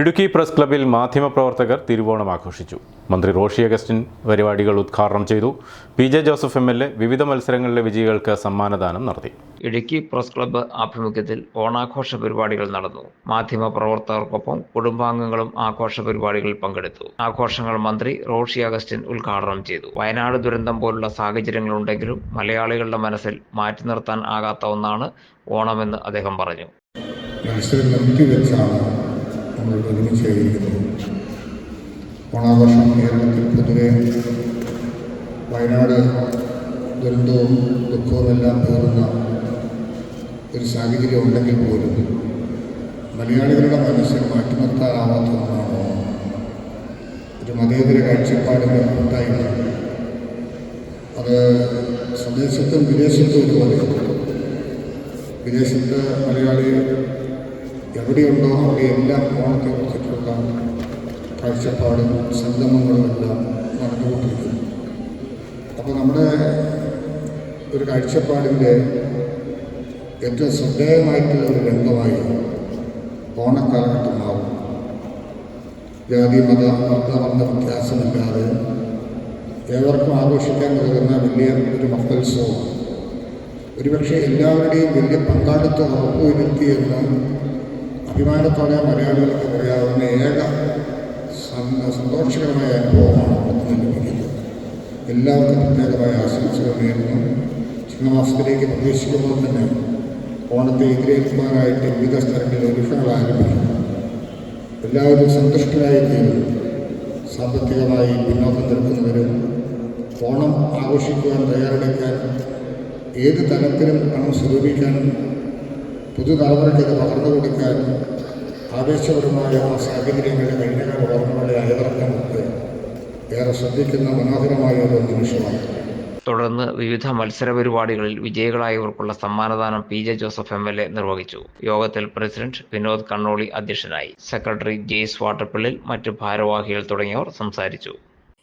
Idukki press ക്ലബിൽ മാധ്യമപ്രവർത്തകർ തിരുവോണം ആഘോഷിച്ചു. മന്ത്രി റോഷി അഗസ്റ്റിൻ പരിപാടികൾ ഉദ്ഘാടനം ചെയ്തു. P J Joseph M L A വിവിധ മത്സരങ്ങളിലെ വിജയികൾക്ക് സമ്മാനദാനം നടത്തി. ഇടുക്കി പ്രസ് ക്ലബ്ബ് ആഭിമുഖ്യത്തിൽ ഓണാഘോഷ പരിപാടികൾ നടന്നു. മാധ്യമപ്രവർത്തകർക്കൊപ്പം കുടുംബാംഗങ്ങളും ആഘോഷ പരിപാടികളിൽ പങ്കെടുത്തു. ആഘോഷങ്ങൾ മന്ത്രി റോഷി അഗസ്റ്റിൻ ഉദ്ഘാടനം ചെയ്തു. വയനാട് ദുരന്തം പോലുള്ള സാഹചര്യങ്ങളുണ്ടെങ്കിലും മലയാളികളുടെ മനസ്സിൽ മാറ്റി നിർത്താൻ ആകാത്ത ഒന്നാണ് ഓണമെന്ന് അദ്ദേഹം പറഞ്ഞു. മത്സരം ഒരുമിച്ച് കഴിയുന്നു ഓണാഘോഷം കേരളത്തിൽ പൊതുവെ വയനാട് ദുരന്തവും ദുഃഖവും എല്ലാം പേറുന്ന ഒരു സാഹചര്യം ഉണ്ടെങ്കിൽ പോലും മലയാളികളുടെ മനസ്സിൽ മാറ്റിനിർത്താനാവാത്ത ഒന്നാണ്. ഒരു മതേതര കാഴ്ചപ്പാടിന്റെ കൂട്ടായ്മ. അത് സ്വദേശത്തും വിദേശത്തും ഒരുപോലെ. വിദേശത്ത് മലയാളി എവിടെയുണ്ടോ അവിടെയെല്ലാം ഓണത്തെ കുറിച്ചിട്ടുള്ള കാഴ്ചപ്പാടും സംഗമങ്ങളും എല്ലാം നടന്നുകൊണ്ടിരിക്കുന്നു. അപ്പോൾ നമ്മുടെ ഒരു കാഴ്ചപ്പാടിന്റെ ഏറ്റവും ശ്രദ്ധേയമായിട്ടുള്ള ഒരു രംഗമായി ഓണക്കാലഘട്ടം മാറും ജാതി മത വർദ്ധവർണ വ്യത്യാസമില്ലാതെ ഏവർക്കും ആഘോഷിക്കാൻ നൽകുന്ന വലിയ ഒരു മഹോത്സവമാണ് ഒരുപക്ഷെ എല്ലാവരുടെയും വലിയ പങ്കാളിത്തം ഉറപ്പുവരുത്തിയെന്ന് അഭിമാനത്തോടെ മലയാളികൾക്ക് പറയാവുന്ന ഏക സന്ത- സന്തോഷകരമായ അനുഭവമാണ് ഓണത്തിന് ലഭിക്കുന്നത് എല്ലാവർക്കും പ്രത്യേകമായ ആശംസകൾ നേരുന്നു. ചിങ്ങമാസത്തിലേക്ക് പ്രവേശിക്കുമ്പോൾ തന്നെ ഓണത്തെ എതിരേൽക്കുവാനായിട്ട് വിവിധ സ്ഥലങ്ങളിൽ ഒരുക്കങ്ങൾ ആരംഭിക്കും എല്ലാവരും സന്തുഷ്ടരായി തീരും. സാമ്പത്തികമായി പിന്നോക്കം നിൽക്കുന്നവരും ഓണം ആഘോഷിക്കുവാൻ തയ്യാറെടുക്കാൻ ഏത് തലത്തിലും പണം സ്വരൂപിക്കാൻ പുതുതലമുറയ്ക്ക് ഇത് പകർന്നു കൊടുക്കാൻ ആവേശപരമായ ആ സാഹചര്യങ്ങളുടെ കഴിഞ്ഞകാല ഓർമ്മകളെ അയവിറക്കാനൊക്കെ ഏറെ ശ്രദ്ധിക്കുന്ന മനോഹരമായ ഒരു നിമിഷമാണ്. തുടർന്ന് വിവിധ മത്സര പരിപാടികളിൽ വിജയികളായവർക്കുള്ള സമ്മാനദാനം P J Joseph M L A നിർവഹിച്ചു. യോഗത്തിൽ പ്രസിഡന്റ് വിനോദ് കണ്ണോളി അധ്യക്ഷനായി സെക്രട്ടറി ജെയ്സ് വാട്ടർപിള്ളിൽ മറ്റ് ഭാരവാഹികൾ തുടങ്ങിയവർ സംസാരിച്ചു.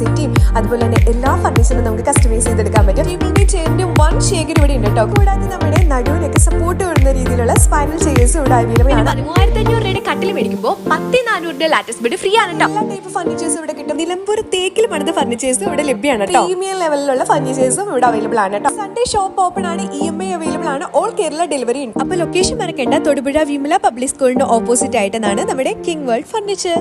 സെറ്റും അതുപോലെ തന്നെ എല്ലാ ഫർണിച്ചറും നമുക്ക് കസ്റ്റമൈസ് ചെയ്തെടുക്കാൻ പറ്റും. ടേബിളിന്റെ ചെയറിന്റെ വൺ ഷേക്കിന് ഇവിടെ ഉണ്ട് കേട്ടോ. കൂടാതെ നമ്മുടെ നടുവിനൊക്കെ സപ്പോർട്ട് വരുന്ന രീതിയിലുള്ള സ്പൈനൽ ചെയേഴ്സ് ഇവിടെ അവൈലബിൾ ആണ്. മൂവായിരത്തി അഞ്ഞൂറ് രൂപയുടെ കട്ടിൽ മേടിക്കുമ്പോൾ പത്ത് നാനൂറിന്റെ ലാറ്റസ്റ്റ് ബെഡ് ഫ്രീ ആണ് എല്ലാ ടൈപ്പ് ഫർണിച്ചേഴ്സ് ഇവിടെ കിട്ടും. നിലമ്പൂർ തേക്കിൽ പണിത ഫർണിച്ചേഴ്സും ഇവിടെ ലഭ്യമാണ് പ്രീമിയം ലെവലിലുള്ള ഫർണിച്ചേഴ്സും ഇവിടെ അവൈലബിൾ ആണ് കേട്ടോ. സൺഡേ ഷോപ്പ് ഓപ്പൺ ആണ് ഇ എം ഐ അവൈലബിൾ ആണ്. ഓൾ കേരള ഡെലിവറി ഉണ്ട്. അപ്പൊ ലൊക്കേഷൻ മറക്കേണ്ട തൊടുപുഴ വിമല പബ്ലിക് സ്കൂളിന്റെ ഓപ്പോസിറ്റ് ആയിട്ടാണ് നമ്മുടെ കിങ് വേൾഡ് ഫർണിച്ചർ